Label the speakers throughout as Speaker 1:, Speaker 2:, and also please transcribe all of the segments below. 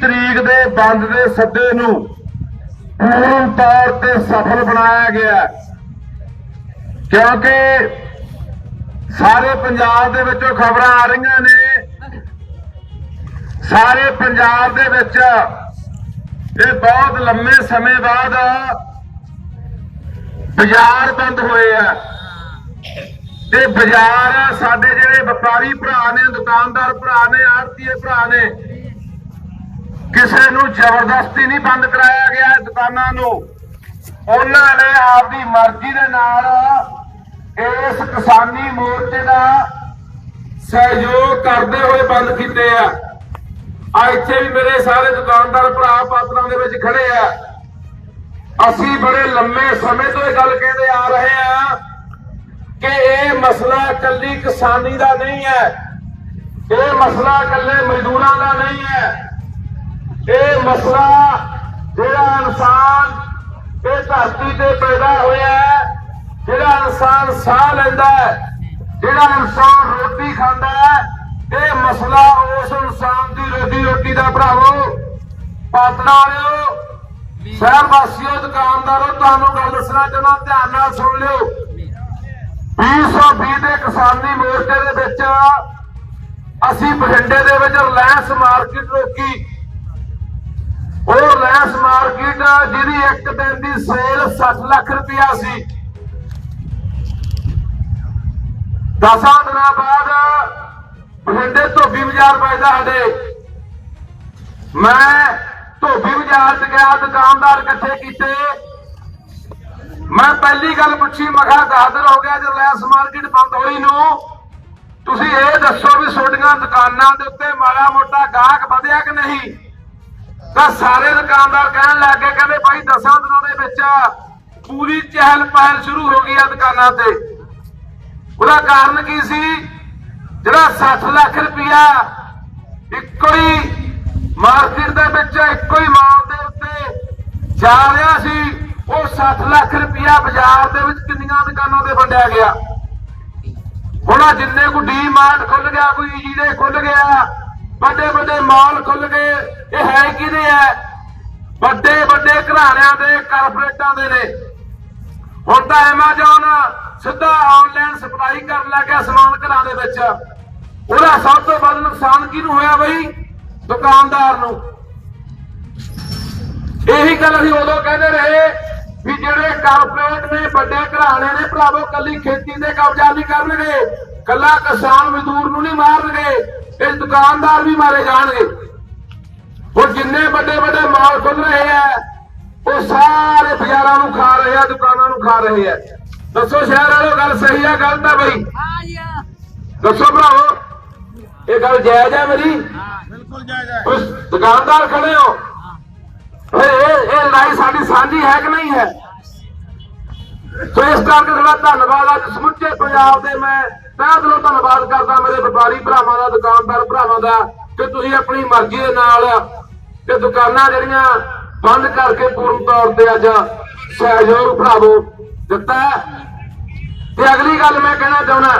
Speaker 1: ਤਰੀਕ ਦੇ ਬੰਦ ਦੇ ਸੱਦੇ ਨੂੰ ਪੂਰਨ ਤੌਰ ਤੇ ਸਫਲ ਬਣਾਇਆ ਗਿਆ ਕਿਉਂਕਿ ਸਾਰੇ ਪੰਜਾਬ ਦੇ ਵਿੱਚੋਂ ਖਬਰਾਂ ਆ ਰਹੀਆਂ ਨੇ। ਸਾਰੇ ਪੰਜਾਬ ਦੇ ਵਿੱਚ ਇਹ ਬਹੁਤ ਲੰਮੇ ਸਮੇਂ ਬਾਅਦ ਬਾਜ਼ਾਰ ਬੰਦ ਹੋਏ ਆ। ਤੇ ਬਾਜ਼ਾਰ ਸਾਡੇ ਜਿਹੜੇ ਵਪਾਰੀ ਭਰਾ ਨੇ, ਦੁਕਾਨਦਾਰ ਭਰਾ ਨੇ, ਆੜਤੀਏ ਭਰਾ ਨੇ ਕਿਸੇ ਨੂੰ ਜ਼ਬਰਦਸਤੀ ਨਹੀਂ ਬੰਦ ਕਰਾਇਆ ਗਿਆ ਦੁਕਾਨਾਂ ਨੂੰ। ਉਹਨਾਂ ਨੇ ਆਪਦੀ ਮਰਜ਼ੀ ਦੇ ਨਾਲ ਇਸ ਕਿਸਾਨੀ ਮੋਰਚੇ ਦਾ ਸਹਿਯੋਗ ਕਰਦੇ ਹੋਏ ਬੰਦ ਕੀਤੇ ਆ। ਆ ਇੱਥੇ ਵੀ ਮੇਰੇ ਸਾਰੇ ਦੁਕਾਨਦਾਰ ਭਰਾ ਪਾਤਰਾਂ ਦੇ ਵਿੱਚ ਖੜੇ ਆ। ਅਸੀਂ ਬੜੇ ਲੰਮੇ ਸਮੇਂ ਤੋਂ ਇਹ ਗੱਲ ਕਹਿੰਦੇ ਆ ਰਹੇ ਆ ਕਿ ਇਹ ਮਸਲਾ ਇਕੱਲੀ ਕਿਸਾਨੀ ਦਾ ਨਹੀਂ ਹੈ। ਇਹ ਮਸਲਾ ਇਕੱਲੇ ਮਜ਼ਦੂਰਾਂ ਦਾ ਨਹੀਂ ਹੈ। ਇਹ ਮਸਲਾ ਜਿਹੜਾ ਇਨਸਾਨ ਇਹ ਧਰਤੀ ਤੇ ਪੈਦਾ ਹੋਇਆ ਹੈ, ਜਿਹੜਾ ਇਨਸਾਨ ਸਾਹ ਲੈਂਦਾ ਹੈ, ਜਿਹੜਾ ਇਨਸਾਨ ਰੋਟੀ ਖਾਂਦਾ ਹੈ, ਇਹ ਮਸਲਾ ਉਸ ਇਨਸਾਨ ਦੀ ਰੋਟੀ ਰੋਟੀ ਦਾ ਭਰਾਵੋ। ਪਾਤਨਾ ਵਾਲਿਓ ਸ਼ਹਿਰ ਵਾਸੀਓ, ਦੁਕਾਨਦਾਰੋ, ਤੁਹਾਨੂੰ ਗੱਲ ਦੱਸਣਾ ਚਾਹੁੰਦਾ, ਧਿਆਨ ਨਾਲ ਸੁਣ ਲਿਓ। 2020 ਦੇ ਕਿਸਾਨੀ ਮੋਰਚੇ ਦੇ ਵਿੱਚ ਅਸੀਂ ਬਠਿੰਡੇ ਦੇ ਵਿੱਚ ਰਿਲਾਇੰਸ ਮਾਰਕੀਟ ਰੋਕੀ। ਉਹ ਲੈਸ ਮਾਰਕੀਟ ਜਿਹਦੀ ਇੱਕ ਦਿਨ ਦੀ ਸੇਲ 60 ਲੱਖ ਰੁਪਇਆ ਸੀ। ਦਸਾਂ ਦਿਨਾਂ ਬਾਅਦ ਬਠਿੰਡੇ ਧੋਬੀ ਬਾਜ਼ਾਰ ਵੱਜਦਾ ਸਾਡੇ। ਮੈਂ ਧੋਬੀ ਬਾਜ਼ਾਰ 'ਚ ਗਿਆ, ਦੁਕਾਨਦਾਰ ਇਕੱਠੇ ਕੀਤੇ। ਮੈਂ ਪਹਿਲੀ ਗੱਲ ਪੁੱਛੀ, ਮੈਂ ਕਿਹਾ ਹੋ ਗਿਆ ਜੇ ਲੈਸ ਮਾਰਕੀਟ ਬੰਦ ਹੋਈ ਨੂੰ। ਤੁਸੀਂ ਇਹ ਦੱਸੋ ਵੀ ਤੁਹਾਡੀਆਂ ਦੁਕਾਨਾਂ ਦੇ ਉੱਤੇ ਮਾੜਾ ਮੋਟਾ ਗਾਹਕ ਵਧਿਆ ਕਿ ਨਹੀਂ? ਤਾਂ ਸਾਰੇ ਦੁਕਾਨਦਾਰ ਕਹਿਣ ਲੱਗ ਗਏ ਕਹਿੰਦੇ ਭਾਈ ਦਸਾਂ ਦਿਨਾਂ ਦੇ ਵਿੱਚ ਪੂਰੀ ਚਹਿਲ ਪਹਿਲ ਸ਼ੁਰੂ ਹੋ ਗਈ ਆ ਦੁਕਾਨਾਂ ਤੇ। ਉਹਦਾ ਕਾਰਨ ਕੀ ਸੀ? ਜਿਹੜਾ 60 ਲੱਖ ਰੁਪਇਆ ਇੱਕੋ ਹੀ ਮਾਰਕੀਟ ਦੇ ਵਿੱਚ, ਇੱਕੋ ਹੀ ਮਾਲ ਦੇ ਉੱਤੇ ਜਾ ਰਿਹਾ ਸੀ, ਉਹ 60 ਲੱਖ ਰੁਪਇਆ ਬਾਜ਼ਾਰ ਦੇ ਵਿੱਚ ਕਿੰਨੀਆਂ ਦੁਕਾਨਾਂ ਤੇ ਵੰਡਿਆ ਗਿਆ। ਹੁਣ ਆਹ ਜਿੰਨੇ ਕੋ ਡੀਮਾਰਟ ਖੁੱਲ ਗਿਆ, ਕੋਈ ਈਜੀਡੇ ਖੁੱਲ ਗਿਆ ਵੱਡੇ ਵੱਡੇ ਮਾਲ ਖੁੱਲ ਗਏ। ਇਹ ਹੈ ਕਿਹਦੇ ਹੈ? ਵੱਡੇ ਵੱਡੇ ਘਰਾਣਿਆਂ ਦੇ ਕਾਰਪੋਰੇਟਾਂ ਦੇ ਨੇ। ਹੁਣ ਤਾਂ ਐਮਾਜ਼ਨ ਸਿੱਧਾ ਆਨਲਾਈਨ ਸਪਲਾਈ ਕਰਨ ਲੱਗਿਆ ਸਮਾਨ ਘਰਾਂ ਦੇ ਵਿੱਚ। ਉਹਦਾ ਸਭ ਤੋਂ ਵੱਧ ਨੁਕਸਾਨ ਕਿਹਨੂੰ ਹੋਇਆ ਬਈ? ਦੁਕਾਨਦਾਰ ਨੂੰ। ਇਹੀ ਗੱਲ ਅਸੀਂ ਉਦੋਂ ਕਹਿੰਦੇ ਰਹੇ ਵੀ ਜਿਹੜੇ ਕਾਰਪੋਰੇਟ ਨੇ, ਵੱਡੇ ਘਰਾਣੇ ਨੇ, ਭਰਾਵੋ, ਕੱਲੀ ਖੇਤੀ ਦੇ ਕਬਜ਼ਾ ਨਹੀਂ ਕਰਨਗੇ। ਕੱਲਾ ਕਿਸਾਨ ਮਜ਼ਦੂਰ ਨੂੰ ਨਹੀਂ ਮਾਰਨਗੇ। ਇਹ ਦੁਕਾਨਦਾਰ ਵੀ ਮਾਰੇ ਜਾਣਗੇ। ਹੁਣ ਜਿੰਨੇ ਵੱਡੇ ਵੱਡੇ ਮਾਲ ਖੁੱਲ ਰਹੇ ਆ ਉਹ ਸਾਰੇ ਬਾਜ਼ਾਰਾਂ ਨੂੰ ਖਾ ਰਹੇ ਆ ਦੁਕਾਨਾਂ ਨੂੰ ਖਾ ਰਹੇ ਆ। ਦੱਸੋ ਸ਼ਹਿਰ ਵਾਲੋ ਗੱਲ ਸਹੀ ਆ ਗਲਤ ਆ ਬਈ? ਦੱਸੋ ਭਰਾਵੋ ਇਹ ਗੱਲ ਜਾਇਜ਼ ਆ ਮੇਰੀ?
Speaker 2: ਬਿਲਕੁਲ ਜਾਇਜ਼ ਹੈ
Speaker 1: ਉਸ ਦੁਕਾਨਦਾਰ ਖੜੇ ਹੋ। ਇਹ ਇਹ ਲੜਾਈ ਸਾਡੀ ਸਾਂਝੀ ਹੈ ਕਿ ਨਹੀਂ ਹੈ? ਸੋ ਇਸ ਕਰਕੇ ਤੁਹਾਡਾ ਧੰਨਵਾਦ, ਅੱਜ ਸਮੁੱਚੇ ਪੰਜਾਬ ਦੇ ਮੈਂ ਤਹਿ ਦਿਲੋਂ ਧੰਨਵਾਦ ਕਰਦਾ ਮੇਰੇ ਵਪਾਰੀ ਭਰਾਵਾਂ ਦਾ, ਦੁਕਾਨਦਾਰ ਭਰਾਵਾਂ ਦਾ, ਕਿ ਤੁਸੀਂ ਆਪਣੀ ਮਰਜ਼ੀ ਦੇ ਨਾਲ ਤੇ ਦੁਕਾਨਾਂ ਜਿਹੜੀਆਂ ਬੰਦ ਕਰਕੇ ਪੂਰਨ ਤੌਰ ਤੇ ਅੱਜ ਸਹਿਯੋਗ ਭਰਾਵੋ ਦਿੱਤਾ ਤੇ ਅਗਲੀ ਗੱਲ ਮੈਂ ਕਹਿਣਾ ਚਾਹੁੰਦਾ,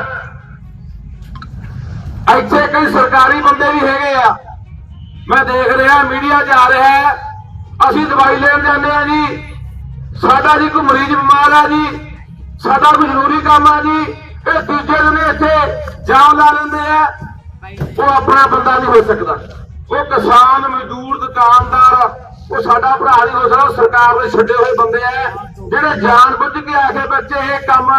Speaker 1: ਇੱਥੇ ਕਈ ਸਰਕਾਰੀ ਬੰਦੇ ਵੀ ਹੈਗੇ ਆ। ਮੈਂ ਦੇਖ ਰਿਹਾ, ਮੀਡੀਆ 'ਚ ਆ ਰਿਹਾ ਅਸੀਂ ਦਵਾਈ ਲੈਣ ਜਾਂਦੇ ਆ ਜੀ। ਸਾਡਾ ਜੀ ਕੋਈ ਮਰੀਜ਼ ਬਿਮਾਰ ਆ ਜੀ, ਸਾਡਾ ਕੋਈ ਜ਼ਰੂਰੀ ਕੰਮ ਆ ਜੀ, ਇਹ ਦੂਜੇ ਦਿਨ ਇੱਥੇ ਜਾਮ ਲਾ ਲੈਂਦੇ ਆ, ਉਹ ਆਪਣਾ ਬੰਦਾ ਨਹੀਂ ਹੋ ਸਕਦਾ। ਉਹ ਕਿਸਾਨ, ਮਜ਼ਦੂਰ, ਦੁਕਾਨਦਾਰ, ਉਹ ਸਾਡਾ ਭਰਾ ਨਹੀਂ ਹੋ ਸਕਦਾ, ਸਰਕਾਰ ਦੇ ਛੱਡੇ ਹੋਏ ਬੰਦੇ ਆ, ਜਿਹੜੇ ਜਾਣ ਬੁੱਝ ਕੇ ਆ ਕੇ ਬੱਚੇ ਇਹ ਕੰਮ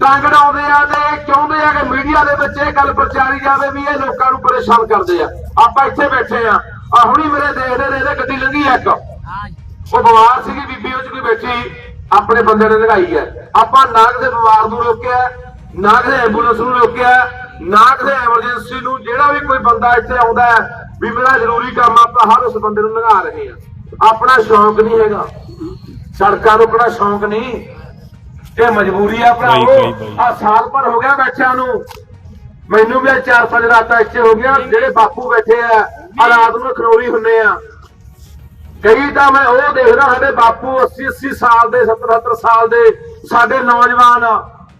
Speaker 1: ਟੰਗੜਾਉਂਦੇ ਆ ਤੇ ਇਹ ਚਾਹੁੰਦੇ ਆ ਕਿ ਮੀਡੀਆ ਦੇ ਵਿੱਚ ਇਹ ਗੱਲ ਪ੍ਰਚਾਰੀ ਜਾਵੇ ਵੀ ਇਹ ਲੋਕਾਂ ਨੂੰ ਪਰੇਸ਼ਾਨ ਕਰਦੇ ਆ। ਆਪਾਂ ਇੱਥੇ ਬੈਠੇ ਆ ਆ ਹੁਣੀ ਮੇਰੇ ਦੇਖਦੇ ਨੇ, ਇਹਦੇ ਗੱਡੀ ਲੰਘੀ ਆ ਇੱਕ। ਉਹ ਬਿਮਾਰ ਸੀਗੀ ਬੀਬੀ ਉਹ ਚ ਕੋਈ ਬੈਠੀ ਆਪਣੇ ਬੰਦੇ ਨੇ ਲਗਾਈ ਹੈ। ਆਪਾਂ ਨਾ ਕਿਸੇ ਬਿਮਾਰ ਨੂੰ ਰੋਕਿਆ ਨਾ ਕਿਸੇ ਐਂਬੂਲੈਂਸ ਨੂੰ ਰੋਕਿਆ ਨਾ ਕਿਸੇ ਐਮਰਜੈਂਸੀ ਨੂੰ ਜਿਹੜਾ ਵੀ ਕੋਈ ਬੰਦਾ ਇੱਥੇ ਆਉਂਦਾ ਹੈ ਵੀ ਮੇਰਾ ਜ਼ਰੂਰੀ ਕੰਮ ਆਪਾਂ ਹਰ ਉਸ ਬੰਦੇ ਨੂੰ ਲਗਾ ਰਹੇ ਆ ਆਪਣਾ ਸ਼ੌਂਕ ਨਹੀਂ ਹੈਗਾ। ਸੜਕਾਂ ਰੋਕਣਾ ਸ਼ੌਂਕ ਨਹੀਂ। ਇਹ ਮਜਬੂਰੀ ਆ ਭਰਾਵੋ। ਆ ਸਾਲ ਭਰ ਹੋ ਗਿਆ ਬੈਠਿਆਂ ਨੂੰ। ਮੈਨੂੰ ਵੀ ਚਾਰ ਪੰਜ ਰਾਤਾਂ ਇੱਥੇ ਹੋ ਗਿਆ ਜਿਹੜੇ ਬਾਪੂ ਬੈਠੇ ਆ ਆ ਰਾਤ ਨੂੰ ਖਨੋਰੀ ਹੁੰਨੇ ਆ। ਕਈ ਤਾਂ ਮੈਂ, ਉਹ ਦੇਖਦਾ ਸਾਡੇ ਬਾਪੂ 80 80 ਸਾਲ ਦੇ 70 70 ਸਾਲ ਦੇ ਸਾਡੇ ਨੌਜਵਾਨ,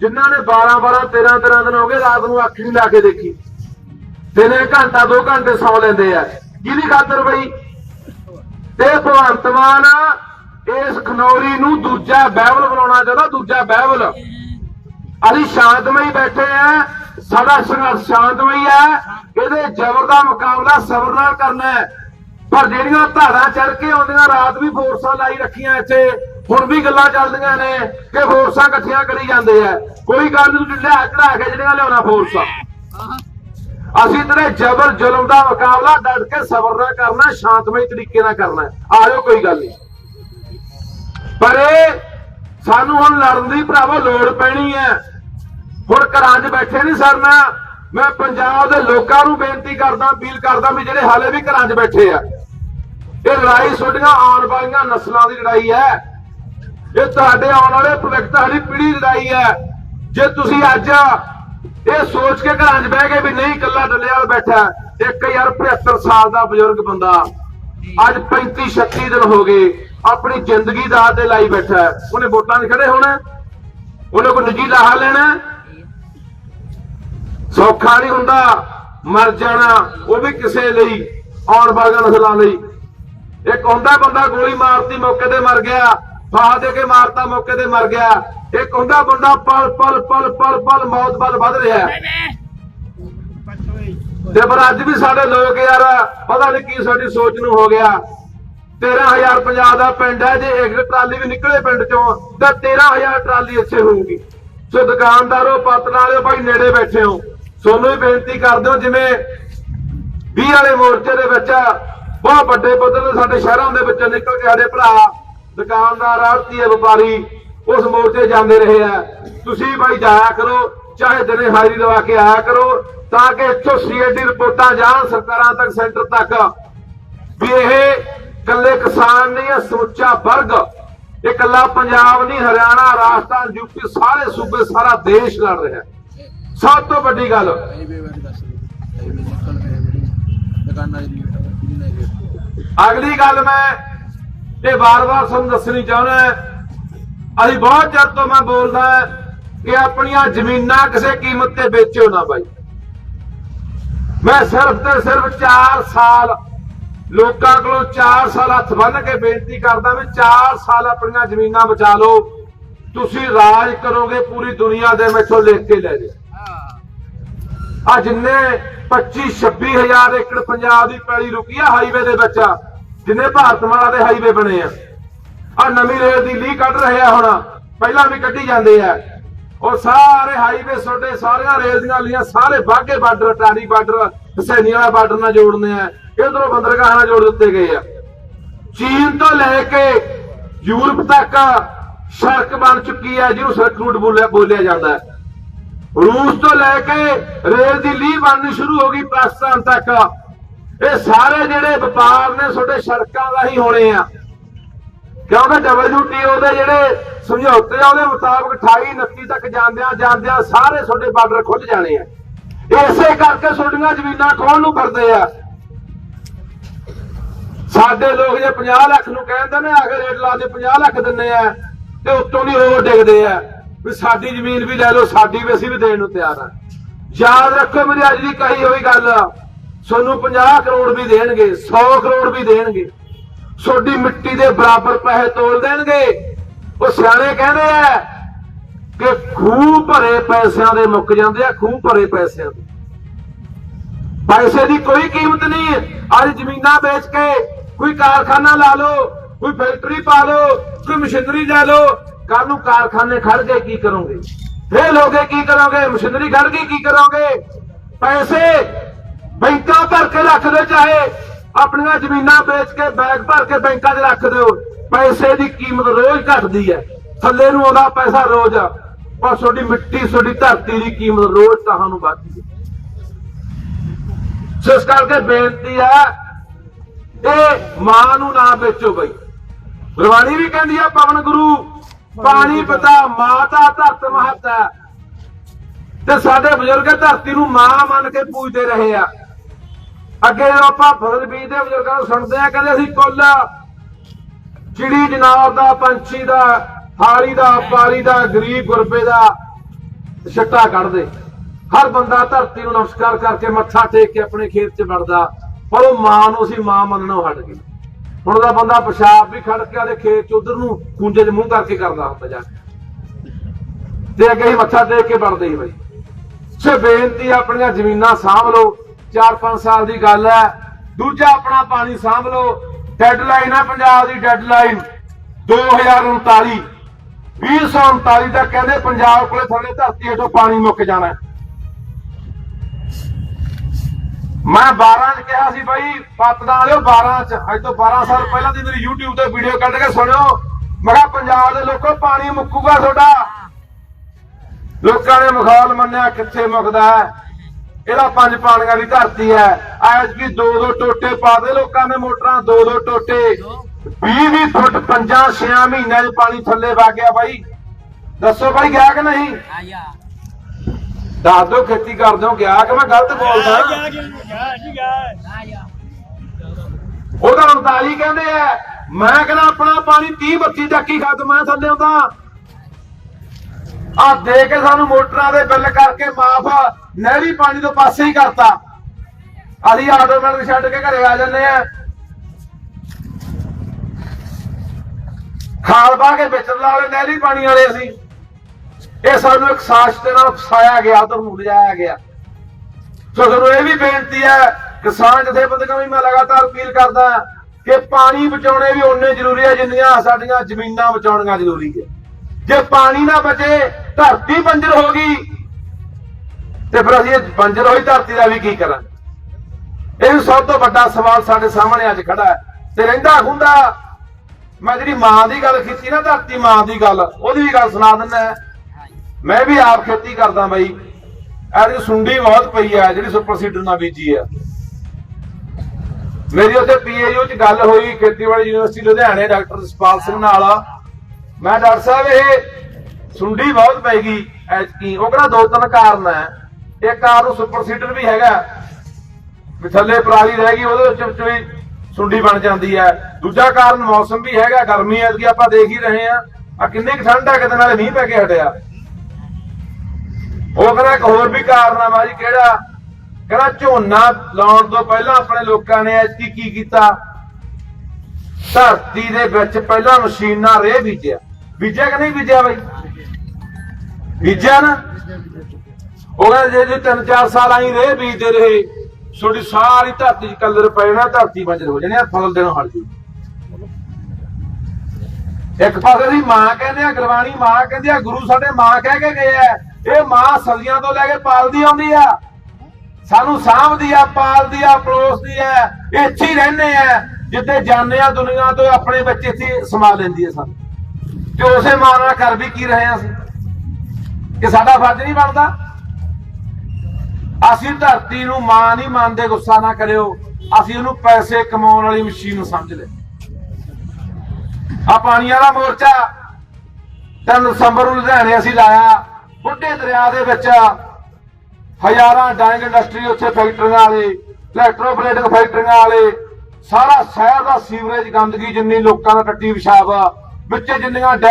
Speaker 1: ਜਿਨ੍ਹਾਂ ਨੇ 12 12 13 13 ਦਿਨ ਹੋ ਗਏ ਰਾਤ ਨੂੰ ਅੱਖ ਨਹੀਂ ਲਾ ਕੇ ਦੇਖੀ। ਦਿਨੇ ਘੰਟਾ 2 ਘੰਟੇ ਸੌ ਲੈਂਦੇ ਆ। ਕਿਹਦੀ ਖਾਤਰ ਬਈ? ਤੇ ਭਗਵੰਤ ਮਾਨ ਇਸ ਖਨੌਰੀ ਨੂੰ ਦੂਜਾ ਬਾਈਬਲ ਬਣਾਉਣਾ ਚਾਹੁੰਦਾ, ਦੂਜਾ ਬਾਈਬਲ ਅਸੀਂ ਸ਼ਾਂਤਮਈ ਬੈਠੇ ਆ, ਸਾਡਾ ਸੰਘਰਸ਼ ਸ਼ਾਂਤਮਈ ਹੈ ਇਹਦੇ ਜ਼ਬਰ ਦਾ ਮੁਕਾਬਲਾ ਸਬਰ ਨਾਲ ਕਰਨਾ ਹੈ। ਪਰ ਜਿਹੜੀਆਂ ਧਾਰਾਂ ਚੜ ਕੇ ਆਉਂਦੀਆਂ, ਰਾਤ ਵੀ ਫੋਰਸਾਂ ਲਾਈ ਰੱਖੀਆਂ ਇੱਥੇ, ਹੁਣ ਵੀ ਗੱਲਾਂ ਚੱਲਦੀਆਂ ਨੇ ਕਿ ਫੋਰਸਾਂ ਇਕੱਠੀਆਂ ਕਰੀ ਜਾਂਦੇ ਆ। ਕੋਈ ਗੱਲ ਨੂੰ ਲਿਆ ਚੜਾ ਕੇ ਜਿਹੜੀਆਂ ਲਿਆਉਣਾ ਫੋਰਸਾਂ। ਅਸੀਂ ਤੇਰੇ ਜ਼ਬਰ ਜ਼ੁਲਮ ਦਾ ਮੁਕਾਬਲਾ ਡਟ ਕੇ ਸਬਰ ਨਾਲ ਕਰਨਾ, ਸ਼ਾਂਤਮਈ ਤਰੀਕੇ ਨਾਲ ਕਰਨਾ। ਹੈ। ਆਇਓ ਕੋਈ ਗੱਲ ਨਹੀਂ ਪਰ ਇਹ ਸਾਨੂੰ ਹੁਣ ਲੜਨ ਦੀ ਭਰਾਵੋ ਲੋੜ ਪੈਣੀ ਹੈ ਹੁਣ ਘਰਾਂ 'ਚ ਬੈਠੇ ਨਹੀਂ ਸਰਨਾ ਮੈਂ ਪੰਜਾਬ ਦੇ ਲੋਕਾਂ ਨੂੰ ਬੇਨਤੀ ਕਰਦਾ, ਅਪੀਲ ਕਰਦਾ ਵੀ ਜਿਹੜੇ ਹਾਲੇ ਵੀ ਘਰਾਂ 'ਚ ਬੈਠੇ ਆ। ਇਹ ਲੜਾਈ ਤੁਹਾਡੀਆਂ ਆਉਣ ਵਾਲੀਆਂ ਨਸਲਾਂ ਦੀ ਲੜਾਈ ਹੈ। ਇਹ ਤੁਹਾਡੇ ਆਉਣ ਵਾਲੇ ਭਵਿੱਖ ਤੁਹਾਡੀ ਪੀੜ੍ਹੀ ਦੀ ਲੜਾਈ ਹੈ। ਜੇ ਤੁਸੀਂ ਅੱਜ ਇਹ ਸੋਚ ਕੇ ਘਰਾਂ 'ਚ ਬਹਿ ਗਏ ਵੀ ਨਹੀਂ ਕੱਲਾ ਡੱਲੇਵਾਲ ਬੈਠਾ ਹੈ। ਇੱਕ ਯਾਰ 75 ਸਾਲ ਦਾ ਬਜ਼ੁਰਗ ਬੰਦਾ ਅੱਜ 35 36 ਦਿਨ ਹੋ ਗਏ, ਆਪਣੀ ਜ਼ਿੰਦਗੀ ਦਾ ਤੇ ਲਾਈ ਬੈਠਾ ਉਹਨੇ ਵੋਟਾਂ 'ਚ ਖੜੇ ਹੋਣਾ ਉਹਨੇ ਕੋਈ ਨਿੱਜੀ ਲਾਹਾ ਲੈਣਾ ਸੌਖਾ ਨਹੀਂ ਹੁੰਦਾ, ਮਰ ਜਾਣਾ, ਉਹ ਵੀ ਕਿਸੇ ਲਈ, ਆਉਣ ਵਾਲੀਆਂ ਨਸਲਾਂ ਲਈ। ਇੱਕ ਹੁੰਦਾ ਬੰਦਾ ਗੋਲੀ ਮਾਰਤੀ, ਮੌਕੇ ਤੇ ਮਰ ਗਿਆ। ਫਾਹ ਦੇ ਕੇ ਮਾਰਤਾ, ਮੌਕੇ ਤੇ ਮਰ ਗਿਆ। ਇੱਕ ਹੁੰਦਾ ਬੰਦਾ ਪਲ ਪਲ ਪਲ ਪਲ ਪਲ ਮੌਤ ਵੱਲ ਵੱਧ ਰਿਹਾ। ਤੇ ਪਰ ਅੱਜ ਵੀ ਸਾਡੇ ਲੋਕ ਯਾਰ, ਪਤਾ ਨਹੀਂ ਕੀ ਸਾਡੀ ਸੋਚ ਨੂੰ ਹੋ ਗਿਆ। 13000 ਦਾ ਪਿੰਡ ਹੈ, ਜੇ ਇੱਕ ਟਰਾਲੀ ਵੀ ਨਿਕਲੇ ਪਿੰਡ ਚੋਂ, ਤਾਂ 13000 ਟਰਾਲੀ ਇੱਥੇ ਹੋਊਗੀ। ਸੋ ਦੁਕਾਨਦਾਰੋ ਪਤਨ ਵਾਲਿਓ, ਭਾਈ ਨੇੜੇ ਬੈਠੇ ਹੋ। ਸੋਨੂੰ ਹੀ ਬੇਨਤੀ ਕਰਦੇ ਹੋ, ਜਿਵੇਂ 20 ਵਾਲੇ ਮੋਰਚੇ ਦੇ ਵਿੱਚ ਬਹੁਤ ਵੱਡੇ ਪੱਧਰ ਤੇ ਸਾਡੇ ਸ਼ਹਿਰਾਂ ਦੇ ਵਿੱਚੋਂ ਨਿਕਲ ਕੇ ਸਾਡੇ ਭਰਾ, ਦੁਕਾਨਦਾਰ, ਆੜਤੀਏ, ਵਪਾਰੀ ਉਸ ਮੋਰਚੇ ਜਾਂਦੇ ਰਹੇ ਆ। ਤੁਸੀਂ ਭਾਈ ਜਾਇਆ ਕਰੋ, ਚਾਹੇ ਦਿਨੇ ਹਾਜ਼ਰੀ ਲਵਾ ਕੇ ਆਇਆ ਕਰੋ, ਤਾਂ ਕਿ ਇੱਥੋਂ ਸੀਐਡੀ ਰਿਪੋਰਟਾਂ ਜਾਣ ਸਰਕਾਰਾਂ ਤੱਕ, ਸੈਂਟਰ ਤੱਕ ਵੀ ਇਹ ਕੱਲੇ ਕਿਸਾਨ ਨਹੀਂ ਇਹ ਸਮੁੱਚਾ ਵਰਗ ਇਹ ਕੱਲਾ ਪੰਜਾਬ ਨਹੀਂ, ਹਰਿਆਣਾ, ਰਾਜਸਥਾਨ ਯੂਪੀ ਸਾਰੇ ਸੂਬੇ, ਸਾਰਾ ਦੇਸ਼ ਲੜ ਰਿਹਾ। ਸਭ ਤੋਂ ਵੱਡੀ ਗੱਲ ਅਗਲੀ ਗੱਲ ਮੈਂ ਇਹ ਵਾਰ-ਵਾਰ ਤੁਹਾਨੂੰ ਦੱਸਣੀ ਚਾਹੁੰਦਾ ਅਸੀਂ ਬਹੁਤ ਚਿਰ ਤੋਂ ਮੈਂ ਬੋਲਦਾ ਕਿ ਆਪਣੀਆਂ ਜ਼ਮੀਨਾਂ ਕਿਸੇ ਕੀਮਤ ਤੇ ਵੇਚਿਓ ਨਾ ਬਾਈ। ਮੈਂ ਸਿਰਫ ਤੇ ਸਿਰਫ 4 ਸਾਲ ਲੋਕਾਂ ਕੋਲੋਂ 4 ਸਾਲ ਹੱਥ ਬੰਨ ਕੇ ਬੇਨਤੀ ਕਰਦਾ ਵੀ 4 ਸਾਲ ਆਪਣੀਆਂ ਜ਼ਮੀਨਾਂ ਬਚਾ ਲਓ। ਤੁਸੀਂ ਰਾਜ ਕਰੋਗੇ ਪੂਰੀ ਦੁਨੀਆ ਦੇ ਮੈਥੋਂ ਲਿਖ ਕੇ ਲੈ ਜਾਓ। ਆ ਜਿੰਨੇ 25 26000 ਏਕੜ ਪੰਜਾਬ ਦੀ ਪੈਲੀ ਰੁਕੀ ਆ ਹਾਈਵੇ ਦੇ ਵਿੱਚ, ਜਿੰਨੇ ਭਾਰਤਮਾਲਾ ਦੇ ਹਾਈਵੇ ਬਣੇ ਆ। ਆ ਨਵੀਂ ਰੇਲ ਦੀ ਲੀ ਕੱਢ ਰਹੇ ਆ ਹੁਣ, ਪਹਿਲਾਂ ਵੀ ਕੱਢੀ ਜਾਂਦੇ ਆ। ਉਹ ਸਾਰੇ ਹਾਈਵੇ ਛੋਟੇ ਸਾਰੀਆਂ ਰੇਲ ਦੀਆਂ ਲੀਆਂ ਸਾਰੇ ਬਾਗੇ ਬਾਰਡਰ ਟਾਰੀ ਬਾਰਡਰ ਹਸੈਨੀ ਵਾਲਾ ਬਾਰਡਰ ਨਾਲ ਜੋੜਨੇ ਆ, ਇਧਰੋਂ ਬੰਦਰਗਾਹ ਨਾਲ ਜੋੜ ਦਿੱਤੇ ਗਏ ਆ। ਚੀਨ ਤੋਂ ਲੈ ਕੇ ਯੂਰਪ ਤੱਕ ਸੜਕ ਬਣ ਚੁੱਕੀ ਹੈ ਜਿਹਨੂੰ ਸੜਕ ਰੂਟ ਬੋਲਿਆ ਬੋਲਿਆ ਜਾਂਦਾ ਹੈ। ਰੂਸ ਤੋਂ ਲੈ ਕੇ ਰੇਲ ਦੀ ਲੀਹ ਬਣਨੀ ਸ਼ੁਰੂ ਹੋ ਗਈ ਪਾਕਿਸਤਾਨ ਤੱਕ। ਇਹ ਸਾਰੇ ਜਿਹੜੇ ਵਪਾਰ ਨੇ ਤੁਹਾਡੇ ਸੜਕਾਂ ਦਾ ਹੀ ਹੋਣੇ ਆ। ਕਿਉਂਕਿ WTO ਦੇ ਜਿਹੜੇ ਸਮਝੌਤੇ ਆ, ਉਹਦੇ ਮੁਤਾਬਕ 28 29 ਤੱਕ ਜਾਂਦਿਆਂ ਜਾਂਦਿਆਂ ਸਾਰੇ ਤੁਹਾਡੇ ਬਾਰਡਰ ਖੁੱਲ ਜਾਣੇ ਆ। ਇਸੇ ਕਰਕੇ ਤੁਹਾਡੀਆਂ ਜ਼ਮੀਨਾਂ ਖੋਣ ਨੂੰ ਫਿਰਦੇ ਆ। ਸਾਡੇ ਲੋਕ ਜੇ 50 ਲੱਖ ਨੂੰ ਕਹਿੰਦੇ ਨੇ ਆਖਰ ਰੇਟ ਲਾ ਦੇ 50 ਲੱਖ ਦਿੰਨੇ ਆ ਤੇ ਉੱਤੋਂ ਦੀ ਹੋਰ ਡਿੱਗਦੇ ਆ। ਵੀ ਸਾਡੀ ਜ਼ਮੀਨ ਵੀ ਲੈ ਲਓ, ਸਾਡੀ ਵੀ ਅਸੀਂ ਵੀ ਦੇਣ ਨੂੰ ਤਿਆਰ ਆ। ਯਾਦ ਰੱਖੋ ਮੇਰੀ ਅੱਜ ਦੀ ਕਹੀ ਹੋਈ ਗੱਲ ਤੁਹਾਨੂੰ 50 ਕਰੋੜ ਵੀ ਦੇਣਗੇ 100 ਕਰੋੜ ਵੀ ਦੇਣਗੇ। ਤੁਹਾਡੀ ਮਿੱਟੀ ਦੇ ਬਰਾਬਰ ਪੈਸੇ ਤੋਲ ਦੇਣਗੇ। ਉਹ ਸਿਆਣੇ ਕਹਿੰਦੇ ਆ ਕਿ ਖੂਹ ਭਰੇ ਪੈਸਿਆਂ ਦੇ ਮੁੱਕ ਜਾਂਦੇ ਆ, ਖੂਹ ਭਰੇ ਪੈਸਿਆਂ ਦੇ। ਪੈਸੇ ਦੀ ਕੋਈ ਕੀਮਤ ਨਹੀਂ ਹੈ। ਅੱਜ ਜ਼ਮੀਨਾਂ ਵੇਚ ਕੇ ਕੋਈ ਕਾਰਖਾਨਾ ਲਾ ਲਓ, ਕੋਈ ਫੈਕਟਰੀ ਪਾ ਲਓ, ਕੋਈ ਮਸ਼ੀਨਰੀ ਲੈ ਲਓ ਕੱਲ ਨੂੰ ਕਾਰਖਾਨੇ ਖੜ ਗਏ ਕੀ ਕਰੋਗੇ? ਫੇਰ ਲੋਗੇ ਕੀ ਕਰੋਗੇ? ਮਸ਼ੀਨਰੀ ਖੜ ਗਈ ਕੀ ਕਰੋਗੇ? ਪੈਸੇ ਬੈਂਕਾਂ ਭਰ ਕੇ ਰੱਖ ਦਿਓ, ਚਾਹੇ ਆਪਣੀਆਂ ਜ਼ਮੀਨਾਂ ਵੇਚ ਕੇ, ਬੈਗ ਭਰ ਕੇ ਬੈਂਕਾਂ 'ਚ ਰੱਖ ਦਿਓ। ਪੈਸੇ ਦੀ ਕੀਮਤ ਰੋਜ਼ ਘਟਦੀ ਹੈ। ਥੱਲੇ ਨੂੰ ਆਉਂਦਾ ਪੈਸਾ ਰੋਜ਼ ਪਰ ਤੁਹਾਡੀ ਮਿੱਟੀ, ਤੁਹਾਡੀ ਧਰਤੀ ਦੀ ਕੀਮਤ ਰੋਜ਼ ਤੁਹਾਨੂੰ ਵੱਧਦੀ ਹੈ। ਇਸ ਕਰਕੇ ਬੇਨਤੀ ਹੈ, ਇਹ ਮਾਂ ਨੂੰ ਨਾ ਵੇਚੋ ਬਈ। ਗੁਰਬਾਣੀ ਵੀ ਕਹਿੰਦੀ ਆ, ਪਵਨ ਗੁਰੂ ਪਾਣੀ ਪਿਤਾ ਦਾ ਧਰਤ ਮਹਤਾ ਤੇ ਸਾਡੇ ਬਜ਼ੁਰਗ ਧਰਤੀ ਨੂੰ ਮਾਂ ਮੰਨ ਕੇ ਪੂਜਦੇ ਰਹੇ ਆ। ਅੱਗੇ ਜਦੋਂ ਆਪਾਂ ਫਸਲ ਬੀਜਦੇ ਬਜ਼ੁਰਗਾਂ ਨੂੰ ਸੁਣਦੇ ਆ ਕਹਿੰਦੇ ਅਸੀਂ ਕੁੱਲ ਚਿੜੀ ਜਨਾਬ ਦਾ, ਪੰਛੀ ਦਾ, ਹਾਲੀ ਦਾ, ਪਾਲੀ ਦਾ, ਗਰੀਬ ਗੁਰਬੇ ਦਾ ਛੱਟਾ ਕੱਢਦੇ। ਹਰ ਬੰਦਾ ਧਰਤੀ ਨੂੰ ਨਮਸਕਾਰ ਕਰਕੇ ਮੱਥਾ ਟੇਕ ਕੇ ਆਪਣੇ ਖੇਤ 'ਚ ਵੜਦਾ। ਪਰ ਉਹ ਮਾਂ ਨੂੰ ਅਸੀਂ ਮਾਂ ਮੰਨਣੋਂ ਹਟ ਗਏ। ਹੁਣ ਉਹਦਾ ਬੰਦਾ ਪਿਸ਼ਾਬ ਵੀ ਖੜ ਕੇ ਉਹਦੇ ਖੇਤ ਚ ਉਧਰ ਨੂੰ ਖੂੰਜੇ 'ਚ ਮੂੰਹ ਕਰਕੇ ਕਰਦਾ ਹੁੰਦਾ ਜਾ ਤੇ ਅੱਗੇ ਹੀ ਮੱਥਾ ਟੇਕ ਕੇ ਵੜਦੇ ਹੀ ਬਈ। ਸੇ ਬੇਨਤੀ ਆਪਣੀਆਂ ਜ਼ਮੀਨਾਂ ਸਾਂਭ ਲਓ। 4-5 ਸਾਲ ਦੀ ਗੱਲ ਹੈ। ਦੂਜਾ ਆਪਣਾ ਪਾਣੀ ਸਾਂਭ ਲਓ। ਡੈਡਲਾਈਨ ਹੈ ਪੰਜਾਬ ਦੀ ਡੈਡਲਾਈਨ। 2039 2039 ਤੱਕ ਕਹਿੰਦੇ ਪੰਜਾਬ ਕੋਲੇ ਥੱਲੇ ਧਰਤੀ ਹੇਠੋਂ ਪਾਣੀ ਮੁੱਕ ਜਾਣਾ। ਮੈਂ 12 ਚ ਕਿਹਾ ਸੀ ਬਾਈ ਪੱਤਦਾ ਵਾਲਿਓ 12 ਚ। ਅੱਜ ਤੋਂ 12 ਸਾਲ ਪਹਿਲਾਂ ਦੀ ਮੇਰੀ YouTube ਤੇ ਵੀਡੀਓ ਕੱਢ ਕੇ ਸੁਣਿਓ। ਮੈਂ ਕਿਹਾ ਪੰਜਾਬ ਦੇ ਲੋਕੋ, ਪਾਣੀ ਮੁੱਕੂਗਾ ਤੁਹਾਡਾ। ਲੋਕਾਂ ਨੇ ਮਖੌਲ ਮੰਨਿਆ, ਕਿੱਥੇ ਮੁੱਕਦਾ ਹੈ? ਇਹਦਾ ਪੰਜ ਪਾਣੀਆਂ ਦੀ ਧਰਤੀ ਹੈ। ਐਸ ਵੀ ਦੋ ਦੋ ਟੋਟੇ ਪਾ ਦੇ ਲੋਕਾਂ ਨੇ ਮੋਟਰਾਂ, ਦੋ ਦੋ ਟੋਟੇ। 20 20 ਫੁੱਟ, ਪੰਜਾਂ 6 ਮਹੀਨਿਆਂ 'ਚ ਪਾਣੀ ਥੱਲੇ ਵਗ ਗਿਆ ਬਾਈ। ਦੱਸੋ ਬਾਈ, ਗਿਆ ਕਿ ਨਹੀਂ?
Speaker 3: ਆਇਆ
Speaker 1: ਦੱਸ ਦਿਓ ਖੇਤੀ ਕਰਦੇ ਹੋ ਗਿਆ ਕਿ ਮੈਂ ਗਲਤ ਬੋਲਦਾ? ਉਹਦਾ 39 ਕਹਿੰਦੇ ਆ। ਮੈਂ ਕਹਿੰਦਾ ਆਪਣਾ ਪਾਣੀ 30 32 ਤੱਕ ਹੀ ਖਤਮ ਹੈ ਥੱਲੇ ਆਉਂਦਾ। ਆ ਦੇ ਕੇ ਸਾਨੂੰ ਮੋਟਰਾਂ ਦੇ ਬਿੱਲ ਕਰਕੇ ਮਾਫ ਨਹਿਰੀ ਪਾਣੀ ਤੋਂ ਪਾਸੇ ਹੀ ਕਰਤਾ। ਅਸੀਂ ਆਟੋਮੈਟਿਕ ਛੱਡ ਕੇ ਘਰੇ ਆ ਜੰਨੇ ਆ। ਖਾਲ ਪਾ ਕੇ ਵੇਚਣ ਵਾਲੇ ਨਹਿਰੀ ਪਾਣੀ ਵਾਲੇ ਅਸੀਂ। ਇਹ ਸਾਨੂੰ ਇੱਕ ਸਾਸ਼ ਦੇ ਨਾਲ ਫਸਾਇਆ ਗਿਆ ਉਧਰ ਨੂੰ ਲਿਜਾਇਆ ਗਿਆ। ਸੋ ਸਾਨੂੰ ਇਹ ਵੀ ਬੇਨਤੀ ਹੈ, ਕਿਸਾਨ ਜਥੇਬੰਦੀਆਂ ਵੀ ਮੈਂ ਲਗਾਤਾਰ ਅਪੀਲ ਕਰਦਾ ਕਿ ਪਾਣੀ ਬਚਾਉਣੇ ਵੀ ਓਨੇ ਜ਼ਰੂਰੀ ਹੈ, ਜਿੰਨੀਆਂ ਸਾਡੀਆਂ ਜ਼ਮੀਨਾਂ ਬਚਾਉਣੀਆਂ ਜ਼ਰੂਰੀ ਹੈ। ਜੇ ਪਾਣੀ ਨਾ ਬਚੇ, ਧਰਤੀ ਬੰਜਰ ਹੋ ਗਈ, ਤੇ ਫਿਰ ਅਸੀਂ ਇਹ ਬੰਜਰ ਹੋਈ ਧਰਤੀ ਦਾ ਵੀ ਕੀ ਕਰਾਂਗੇ? ਇਹ ਵੀ ਸਭ ਤੋਂ ਵੱਡਾ ਸਵਾਲ ਸਾਡੇ ਸਾਹਮਣੇ ਅੱਜ ਖੜਾ ਹੈ। ਤੇ ਰਹਿੰਦਾ ਹੁੰਦਾ ਮੈਂ ਜਿਹੜੀ ਮਾਂ ਦੀ ਗੱਲ ਕੀਤੀ ਨਾ, ਧਰਤੀ ਮਾਂ ਦੀ ਗੱਲ, ਉਹਦੀ ਵੀ ਗੱਲ ਸੁਣਾ ਦਿੰਦਾ ਮੈਂ ਵੀ ਆਪ ਖੇਤੀ ਕਰਦਾ ਬਾਈ। ਇਹਦੀ ਸੁੰਡੀ ਬਹੁਤ ਪਈ ਆ, ਜਿਹੜੀ ਸੁਪਰ ਸੀਡਰ ਨਾਲ ਬੀਜੀ ਆ। ਮੇਰੀ ਉੱਥੇ ਪੀਏਯੂ ਚ ਗੱਲ ਹੋਈ, ਖੇਤੀਬਾੜੀ ਯੂਨੀਵਰਸਿਟੀ ਲੁਧਿਆਣੇ, ਡਾਕਟਰ ਜਸਪਾਲ ਸਿੰਘ ਨਾਲ। ਮੈਂ ਡਾਕਟਰ ਸਾਹਿਬ, ਇਹ ਸੁੰਡੀ ਬਹੁਤ ਪੈ ਗਈ ਐਤਕੀ। ਉਹ ਕਹਿੰਦਾ ਦੋ ਤਿੰਨ ਕਾਰਨ ਹੈ ਇੱਕ ਕਾਰਨ ਸੁਪਰ ਸੀਡਰ ਵੀ ਹੈਗਾ, ਵੀ ਥੱਲੇ ਪਰਾਲੀ ਰਹਿ ਗਈ, ਉਹਦੇ ਵਿੱਚ ਵੀ ਸੁੰਡੀ ਬਣ ਜਾਂਦੀ ਹੈ ਦੂਜਾ ਕਾਰਨ ਮੌਸਮ ਵੀ ਹੈਗਾ, ਗਰਮੀ ਐਤਕੀ ਆਪਾਂ ਦੇਖ ਹੀ ਰਹੇ ਆ। ਆ ਕਿੰਨੀ ਕੁ ਠੰਡ ਹੈ ਕਿਤੇ ਨਾਲੇ ਮੀਂਹ ਪੈ ਕੇ ਹਟਿਆ। ਉਹ ਕਹਿੰਦਾ ਇੱਕ ਹੋਰ ਵੀ ਕਾਰਨ ਆ ਮਾਜੀ ਕਿਹੜਾ? ਕਹਿੰਦਾ ਝੋਨਾ ਲਾਉਣ ਤੋਂ ਪਹਿਲਾਂ ਆਪਣੇ ਲੋਕਾਂ ਨੇ ਐਤਕੀ ਕੀ ਕੀਤਾ? ਧਰਤੀ ਦੇ ਵਿੱਚ ਪਹਿਲਾਂ ਮਸ਼ੀਨਾਂ ਰੇ ਬੀਜਿਆ। ਬੀਜਿਆ ਕਿ ਨਹੀਂ ਬੀਜਿਆ ਬਈ? ਬੀਜਿਆ ਨਾ। ਉਹ ਕਹਿੰਦਾ ਜੇ ਜੇ ਤਿੰਨ ਚਾਰ ਸਾਲ ਆਈ ਰੇ ਬੀਜਦੇ ਰਹੇ, ਤੁਹਾਡੀ ਸਾਰੀ ਧਰਤੀ 'ਚ ਕਲਰ ਪੈਣਾ ਧਰਤੀ ਬੰਜਰ ਹੋ ਜਾਣੀ ਆ ਫਸਲ ਦੇਣੋਂ ਹਟ ਜੂ। ਇੱਕ ਪਾਸੇ ਦੀ ਮਾਂ ਕਹਿੰਦੇ ਆ, ਗੁਰਬਾਣੀ ਮਾਂ ਕਹਿੰਦੀ ਆ, ਗੁਰੂ ਸਾਡੇ ਮਾਂ ਕਹਿ ਕੇ ਗਏ ਆ। ਇਹ ਮਾਂ ਸਦੀਆਂ ਤੋਂ ਲੈ ਕੇ ਪਾਲਦੀ ਆਉਂਦੀ ਆ। ਸਾਨੂੰ ਸਾਂਭਦੀ ਆ, ਪਾਲਦੀ ਆ ਪਲੋਸਦੀ ਆ। ਇੱਥੇ ਹੀ ਰਹਿੰਦੇ ਆ। ਜਿੱਥੇ ਜਾਂਦੇ ਆ ਦੁਨੀਆ ਤੋਂ ਆਪਣੇ ਬੱਚੇ ਇੱਥੇ ਸਮਾ ਲੈਂਦੀ ਆ ਸਾਨੂੰ। ਤੇ ਉਸੇ ਮਾਂ ਨਾਲ ਕਰ ਵੀ ਕੀ ਰਹੇ ਆ ਅਸੀਂ? ਕਿ ਸਾਡਾ ਫਰਜ਼ ਨਹੀਂ ਬਣਦਾ? ਅਸੀਂ ਧਰਤੀ ਨੂੰ ਮਾਂ ਨਹੀਂ ਮੰਨਦੇ, ਗੁੱਸਾ ਨਾ ਕਰਿਓ। ਅਸੀਂ ਉਹਨੂੰ ਪੈਸੇ ਕਮਾਉਣ ਵਾਲੀ ਮਸ਼ੀਨ ਸਮਝ ਸਮਝਦੇ ਆ ਪਾਣੀ ਵਾਲਾ ਮੋਰਚਾ 3 ਦਸੰਬਰ ਨੂੰ ਲੁਧਿਆਣੇ ਅਸੀਂ ਲਾਇਆ। ਬੁੱਢੇ ਦਰਿਆ ਦੇ ਵਿੱਚ ਹਜ਼ਾਰਾਂ ਡਾਇੰਗ ਇੰਡਸਟਰੀ ਉੱਥੇ ਫੈਕਟਰੀਆਂ ਵਾਲੇ ਇਲੈਕਟ੍ਰੋਪਲੇਟਿੰਗ ਫੈਕਟਰੀਆਂ ਵਾਲੇ, ਸਾਰਾ ਸ਼ਹਿਰ ਦਾ ਸੀਵਰੇਜ, ਗੰਦਗੀ ਜਿੰਨੀ ਲੋਕਾਂ ਦਾ ਟੱਟੀ ਪਿਸ਼ਾਬ ਵਿੱਚ ਜਿੰਨੀਆਂ ਡੈ-